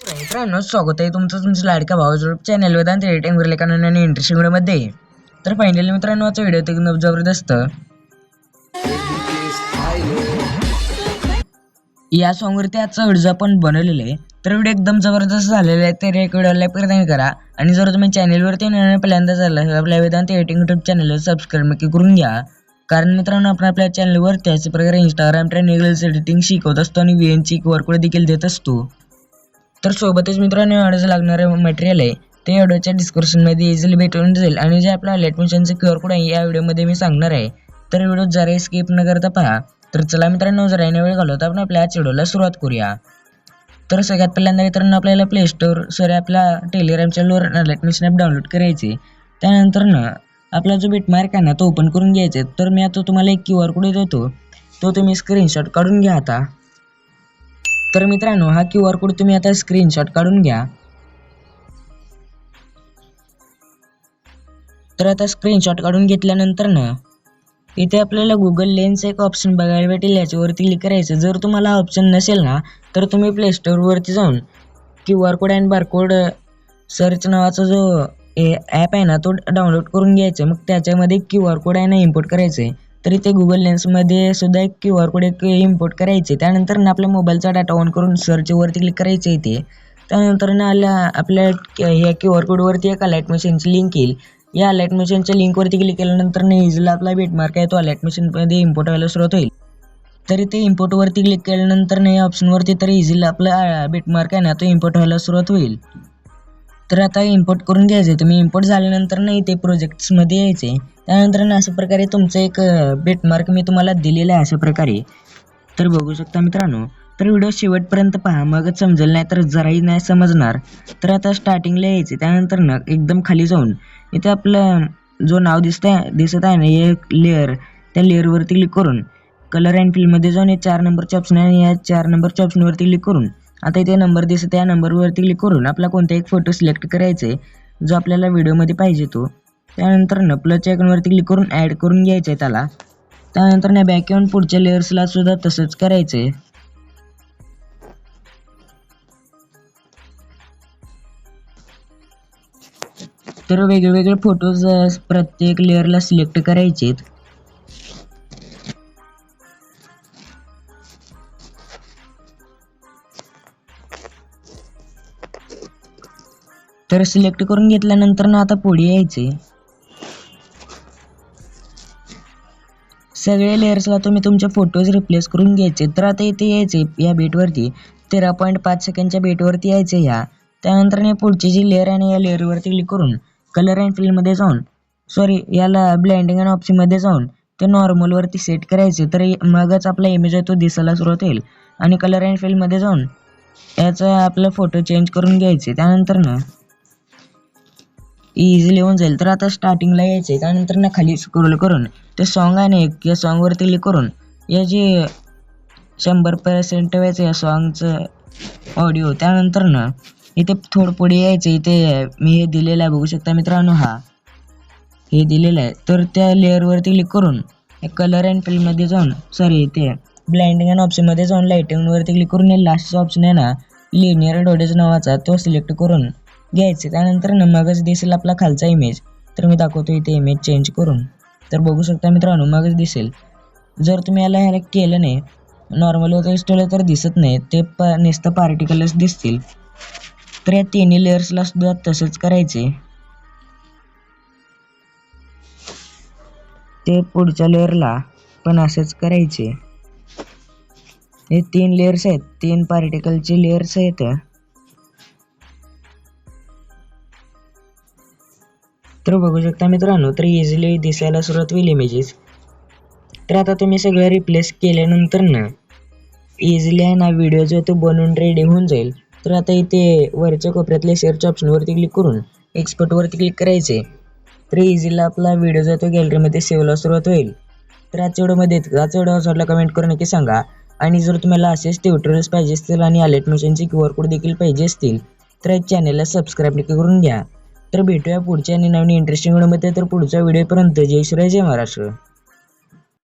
मित्रांनो स्वागत आहे तुमचं तुमचं लाडक्या भावाजवळ चॅनल वेदांत रेटिंग वरील आणि नवीन इंटरेस्टिंग व्हिडिओमध्ये तर फायनली मित्रांनो आजचा व्हिडिओ ते एकदम जबरदस्त. या सॉंगवरती आजचा व्हिडिओ आपण बनवलेला आहे. तर व्हिडिओ एकदम जबरदस्त झालेला आहे तर एक लाइफ प्रदान करा. आणि जर तुम्ही चॅनलवरती पहिल्यांदा झाला तर आपल्या वेदांत एडिटिंग युट्यूब चॅनलवर सबस्क्राईब नक्की करून घ्या. कारण मित्रांनो आपण आपल्या चॅनलवर त्याच प्रकारे इंस्टाग्राम ट्रेंड एडिटिंग शिकवत असतो आणि व्ही एनची क्यू आर कोड देखील देत असतो. तर सोबतच मित्रांनो ऑर्डरचं लागणारं मटेरियल आहे. ते व्हिडिओच्या डिस्क्रिप्शनमध्ये इझिली भेटून जाईल. आणि जे आपला ॲडमिशनचं क्यू आर कोड आहे या व्हिडिओमध्ये मी सांगणार आहे. तर व्हिडिओ जरा स्किप न करता पहा. तर चला मित्रांनो जरा येणे वेळ घालवता. आपण आपल्या आजच्या व्हिडिओला सुरुवात करूया. तर सगळ्यात पहिल्यांदा मित्रांनो आपल्याला प्ले स्टोअर सॉरी आपल्या Telegram lower admission app download करायचे त्यानंतर ना आपला जो बिटमार्क आहे ना तो ओपन करून घ्यायचा आहे. तर मी आता तुम्हाला एक क्यू आर कोड देतो. तो तुम्ही स्क्रीनशॉट काढून घ्या आता. तर मित्रांनो हा क्यू आर कोड तुम्ही आता स्क्रीनशॉट काढून घ्या. तर आता स्क्रीनशॉट काढून घेतल्यानंतर ना इथे आपल्याला गुगल लेन्स एक ऑप्शन बघायला भेटेल. याच्यावरती क्लिक करायचं. जर तुम्हाला ऑप्शन नसेल ना तर तुम्ही प्ले स्टोअरवरती जाऊन Q R code and barcode search नावाचा जो ॲप आहे ना तो डाउनलोड करून घ्यायचा. मग त्याच्यामध्ये क्यू आर कोड आहे ना इम्पोर्ट करायचं आहे तरी ते गुगल लेन्समध्ये सुद्धा एक क्यू आर कोड एक इम्पोर्ट करायचे. त्यानंतर ना आपल्या मोबाईलचा डाटा ऑन करून सर्चवरती क्लिक करायचं इथे त्यानंतर ना आल्या आपल्या ह्या क्यू आर कोडवरती एक अलाईट मशीनची लिंक येईल. या अलाईट मशीनच्या लिंकवरती क्लिक केल्यानंतर ना इझीला आपला बेटमार्क आहे तो अलाईट मशीनमध्ये इम्पोर्ट व्हायला सुरुवात होईल. तरी ते इम्पोर्टवरती क्लिक केल्यानंतर ना या ऑप्शनवरती तर इझीला आपला बेटमार्क आहे ना तो इम्पोर्ट व्हायला सुरुवात होईल. तर आता इम्पोर्ट करून घ्यायचे तुम्ही इम्पोर्ट झाल्यानंतर ना इथे प्रोजेक्ट्समध्ये यायचे त्यानंतर ना अशा प्रकारे तुमचं एक बेटमार्क मी तुम्हाला दिलेलं आहे अशा प्रकारे. तर बघू शकता मित्रांनो तर व्हिडिओ शेवटपर्यंत पहा मगच समजेल नाही तर जराही नाही समजणार. तर आता स्टार्टिंगला यायचे त्यानंतर ना एकदम खाली जाऊन इथे आपलं जो नाव दिसत आहे दिसत आहे ना एक लेअर त्या लेअरवरती क्लिक करून कलर अँड फिल्डमध्ये जाऊन हे चार नंबरचे ऑप्शन आहे आणि या चार नंबरच्या ऑप्शनवरती क्लिक करून आता इथे नंबर दिसत या नंबरवरती क्लिक करून आपला कोणता एक फोटो सिलेक्ट करायचा आहे जो आपल्याला व्हिडिओमध्ये पाहिजे तो. त्यानंतर न प्लसच्या आयकॉनवरती क्लिक करून ॲड करून घ्यायचं आहे त्याला. त्यानंतर ना बॅक येऊन पुढच्या लेअर्सला सुद्धा तसंच करायचं आहे तर वेगवेगळे फोटोज प्रत्येक लेअरला सिलेक्ट करायचे तर सिलेक्ट करून घेतल्यानंतर ना आता पुढे यायचे सगळे लेअर्सला तुम्ही तुमचे फोटोज रिप्लेस करून घ्यायचे. तर आता इथे यायचे या बेटवरती. तेरा पॉईंट पाच सेकंडच्या बेटवरती यायचे ह्या त्यानंतर पुढची जी लेअर आहे ना या लेअरवरती क्लिक करून कलर अँड फिल्डमध्ये जाऊन सॉरी याला ब्लँडिंग अँड ऑप्शनमध्ये जाऊन ते नॉर्मलवरती सेट करायचे. तर मगच आपला इमेज आहे तो दिसायला सुरुवात होईल. आणि कलर अँड फिल्डमध्ये जाऊन याचा आपला फोटो चेंज करून घ्यायचे. त्यानंतर ना इझिली होऊन जाईल. तर आता स्टार्टिंगला यायचं आहे त्यानंतर ना खाली स्क्रोल करून ते सॉन्ग आहे ना एक या सॉन्गवरती क्लिक करून या जे शंभर पर्सेंट व्हायचं या सॉन्गचं ऑडिओ त्यानंतर ना इथे थोडं पुढे यायचं इथे मी हे दिलेलं आहे. बघू शकता मित्रांनो हा. हे दिलेलं आहे. तर त्या लेअरवरती क्लिक करून कलर अँड फिल्डमध्ये जाऊन सॉरी ते ब्लाइंडिंग अँड ऑप्शनमध्ये जाऊन लाईटिंगवरती क्लिक करून लास्टचा ऑप्शन आहे ना लिनियर डोडेज नावाचा तो सिलेक्ट करून घ्यायचे. त्यानंतर ना मगच दिसेल आपला खालचा इमेज तर मी दाखवतो इथे इमेज चेंज करून. तर बघू शकता मित्रांनो मगच दिसेल. जर तुम्ही याला ह्याला केलं नाही नॉर्मल होतं ठेवलं तर दिसत नाही ते प नेस्त पार्टिकलच दिसतील. तर या तिन्ही लेअर्सला सुद्धा तसंच करायचे. ते पुढच्या लेअरला पण असंच करायचे. हे तीन लेअर्स आहेत. तीन पार्टिकलचे लेअर्स आहेत. तर बघू शकता मित्रांनो तर इझिली दिसायला सुरुवात होईल इमेजेस तर आता तुम्ही सगळं रिप्लेस केल्यानंतर ना इझिली आहे ना व्हिडिओ जो तो बनवून रेडी होऊन जाईल. तर आता इथे वरच्या कोपऱ्यातल्या शेअरच्या ऑप्शनवरती क्लिक करून एक्सपोर्टवरती क्लिक करायचे. तर इझिली आपला व्हिडिओ जो तो गॅलरीमध्ये सेव्हला सुरुवात होईल. तर आजच्या व्हिडिओमध्ये आजच्या व्हिडिओ आवडला कमेंट करून नक्की सांगा. आणि जर तुम्हाला असेच ट्युटोरियल्स पाहिजे असतील आणि अलर्ट मिशनचे क्यू आर कोड देखील पाहिजे असतील तर चॅनलला सबस्क्राईब नक्की करून घ्या. तर भेटूया पुढच्या आणि नवीन इंटरेस्टिंग व्हिडिओमध्ये तर पुढच्या व्हिडिओपर्यंत जय श्री जय महाराष्ट्र.